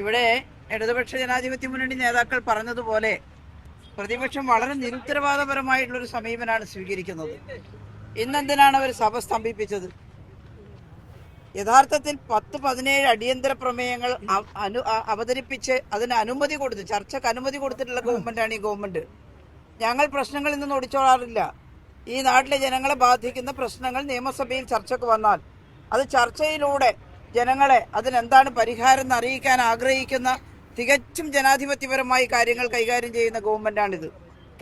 ഇവിടെ ഇടതുപക്ഷ ജനാധിപത്യ മുന്നണി നേതാക്കൾ പറഞ്ഞതുപോലെ പ്രതിപക്ഷം വളരെ നിരുത്തരവാദപരമായിട്ടുള്ള ഒരു സമീപനമാണ് സ്വീകരിക്കുന്നത്. ഇന്നെന്തിനാണ് അവർ സഭ സ്തംഭിപ്പിച്ചത്? യഥാർത്ഥത്തിൽ പത്ത് പതിനേഴ് അടിയന്തര പ്രമേയങ്ങൾ അനു അവതരിപ്പിച്ച് അതിന് അനുമതി കൊടുത്ത് ചർച്ചക്ക് അനുമതി കൊടുത്തിട്ടുള്ള ഗവൺമെന്റാണ് ഈ ഗവൺമെന്റ്. ഞങ്ങൾ പ്രശ്നങ്ങളിൽ നിന്ന് ഒടിച്ചോളാറില്ല ഈ നാട്ടിലെ ജനങ്ങളെ ബാധിക്കുന്ന പ്രശ്നങ്ങൾ നിയമസഭയിൽ ചർച്ചക്ക് വന്നാൽ അത് ചർച്ചയിലൂടെ ജനങ്ങളെ അതിനെന്താണ് പരിഹാരം എന്ന് അറിയിക്കാൻ ആഗ്രഹിക്കുന്ന തികച്ചും ജനാധിപത്യപരമായി കാര്യങ്ങൾ കൈകാര്യം ചെയ്യുന്ന ഗവൺമെന്റാണിത്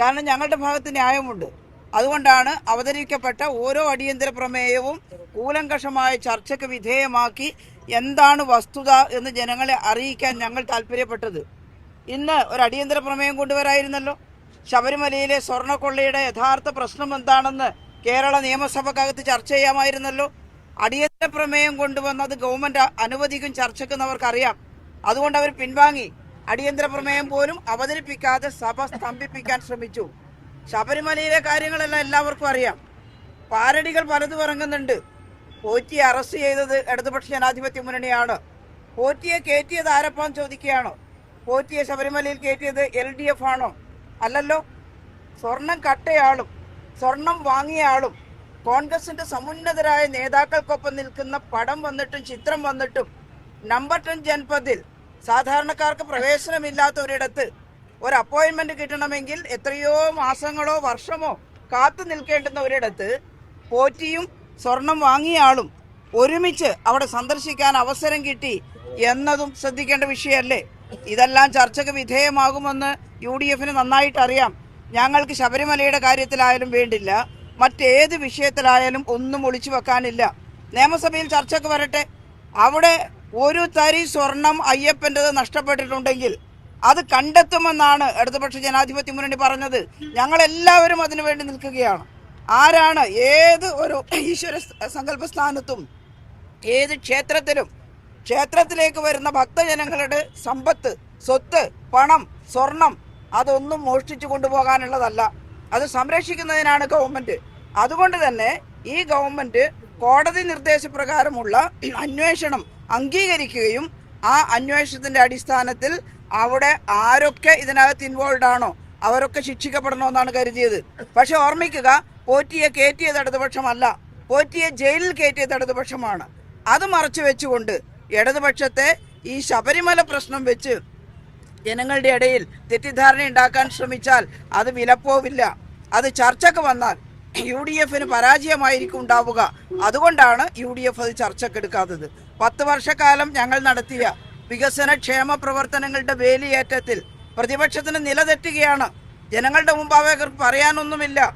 കാരണം ഞങ്ങളുടെ ഭാഗത്ത് ന്യായമുണ്ട്. അതുകൊണ്ടാണ് അവതരിക്കപ്പെട്ട ഓരോ അടിയന്തര പ്രമേയവും കൂലങ്കഷമായ ചർച്ചയ്ക്ക് വിധേയമാക്കി എന്താണ് വസ്തുത എന്ന് ജനങ്ങളെ അറിയിക്കാൻ ഞങ്ങൾ താല്പര്യപ്പെട്ടത്. ഇന്ന് ഒരു അടിയന്തര പ്രമേയം കൊണ്ടുവരായിരുന്നല്ലോ. ശബരിമലയിലെ സ്വർണക്കൊള്ളയുടെ യഥാർത്ഥ പ്രശ്നം എന്താണെന്ന് കേരള നിയമസഭക്കകത്ത് ചർച്ച ചെയ്യാമായിരുന്നല്ലോ. അടിയന്തര പ്രമേയം കൊണ്ടുവന്നത് ഗവൺമെന്റ് അനുവദിക്കും ചർച്ചയ്ക്കെന്ന് അവർക്കറിയാം അതുകൊണ്ട് അവർ പിൻവാങ്ങി. അടിയന്തര പ്രമേയം പോലും അവതരിപ്പിക്കാതെ സഭ സ്തംഭിപ്പിക്കാൻ ശ്രമിച്ചു. ശബരിമലയിലെ കാര്യങ്ങളെല്ലാം എല്ലാവർക്കും അറിയാം. പാരടികൾ പലതും ഇറങ്ങുന്നുണ്ട് പോറ്റിയെ അറസ്റ്റ് ചെയ്തത് ഇടതുപക്ഷ ജനാധിപത്യ മുന്നണിയാണ്. പോറ്റിയെ കയറ്റിയത് ആരപ്പാന്ന് ചോദിക്കുകയാണോ? പോറ്റിയെ ശബരിമലയിൽ കയറ്റിയത് എൽ ഡി എഫ് ആണോ? അല്ലല്ലോ. സ്വർണം കട്ടയാളും സ്വർണം വാങ്ങിയ ആളും കോൺഗ്രസിന്റെ സമുന്നതരായ നേതാക്കൾക്കൊപ്പം നിൽക്കുന്ന പടം വന്നിട്ടും ചിത്രം വന്നിട്ടും നമ്പർ ടെൻ ജൻപതിൽ സാധാരണക്കാർക്ക് പ്രവേശനമില്ലാത്ത ഒരിടത്ത് ഒരു അപ്പോയിന്റ്മെന്റ് കിട്ടണമെങ്കിൽ എത്രയോ മാസങ്ങളോ വർഷമോ കാത്തു നിൽക്കേണ്ടുന്ന ഒരിടത്ത് പോറ്റിയും സ്വർണം വാങ്ങിയ ആളും ഒരുമിച്ച് അവിടെ സന്ദർശിക്കാൻ അവസരം കിട്ടി എന്നതും ശ്രദ്ധിക്കേണ്ട വിഷയമല്ലേ? ഇതെല്ലാം ചർച്ചയ്ക്ക് വിധേയമാകുമെന്ന് യു ഡി എഫിന് നന്നായിട്ട് അറിയാം ഞങ്ങൾക്ക് ശബരിമലയുടെ കാര്യത്തിലായാലും വേണ്ടില്ല. മറ്റേത് വിഷയത്തിലായാലും ഒന്നും ഒളിച്ചു വെക്കാനില്ല. നിയമസഭയിൽ ചർച്ചയ്ക്ക് വരട്ടെ. അവിടെ ഒരു തരി സ്വർണം അയ്യപ്പന്റെത് നഷ്ടപ്പെട്ടിട്ടുണ്ടെങ്കിൽ അത് കണ്ടെത്തുമെന്നാണ് ഇടതുപക്ഷ ജനാധിപത്യ മുന്നണി പറഞ്ഞത്. ഞങ്ങളെല്ലാവരും അതിനുവേണ്ടി അതിനു വേണ്ടി നിൽക്കുകയാണ്. ആരാണ് ഏത് ഒരു ഈശ്വര സങ്കല്പ സ്ഥാനത്തും ഏത് ക്ഷേത്രത്തിലും ക്ഷേത്രത്തിലേക്ക് വരുന്ന ഭക്തജനങ്ങളുടെ സമ്പത്ത് സ്വത്ത് പണം സ്വർണം അതൊന്നും മോഷ്ടിച്ചു കൊണ്ടുപോകാനുള്ളതല്ല. അത് സംരക്ഷിക്കുന്നതിനാണ് ഗവൺമെന്റ്. അതുകൊണ്ട് തന്നെ ഈ ഗവൺമെന്റ് കോടതി നിർദ്ദേശപ്രകാരമുള്ള അന്വേഷണം അംഗീകരിക്കുകയും ആ അന്വേഷണത്തിന്റെ അടിസ്ഥാനത്തിൽ അവിടെ ആരൊക്കെ ഇതിനകത്ത് ഇൻവോൾവ് ആണോ അവരൊക്കെ ശിക്ഷിക്കപ്പെടണമെന്നാണ് കരുതിയത്. പക്ഷെ ഓർമ്മിക്കുക പോറ്റിയെ കയറ്റിയത് ഇടതുപക്ഷമല്ല. പോറ്റിയെ ജയിലിൽ കയറ്റിയത് ഇടതുപക്ഷമാണ്. അത് മറച്ചു വെച്ചുകൊണ്ട് ഇടതുപക്ഷത്തെ ഈ ശബരിമല പ്രശ്നം വെച്ച് ജനങ്ങളുടെ ഇടയിൽ തെറ്റിദ്ധാരണ ഉണ്ടാക്കാൻ ശ്രമിച്ചാൽ അത് വിലപ്പോവില്ല. അത് ചർച്ചക്ക് വന്നാൽ യു ഡി എഫിന് പരാജയമായിരിക്കും ഉണ്ടാവുക. അതുകൊണ്ടാണ് യു ഡി എഫ് അത് ചർച്ചക്കെടുക്കാത്തത്. പത്ത് വർഷക്കാലം ഞങ്ങൾ നടത്തിയ വികസന ക്ഷേമ പ്രവർത്തനങ്ങളുടെ വേലിയേറ്റത്തിൽ പ്രതിപക്ഷത്തിന് നിലതെറ്റുകയാണ്. ജനങ്ങളുടെ മുമ്പ് പറയാനൊന്നുമില്ല.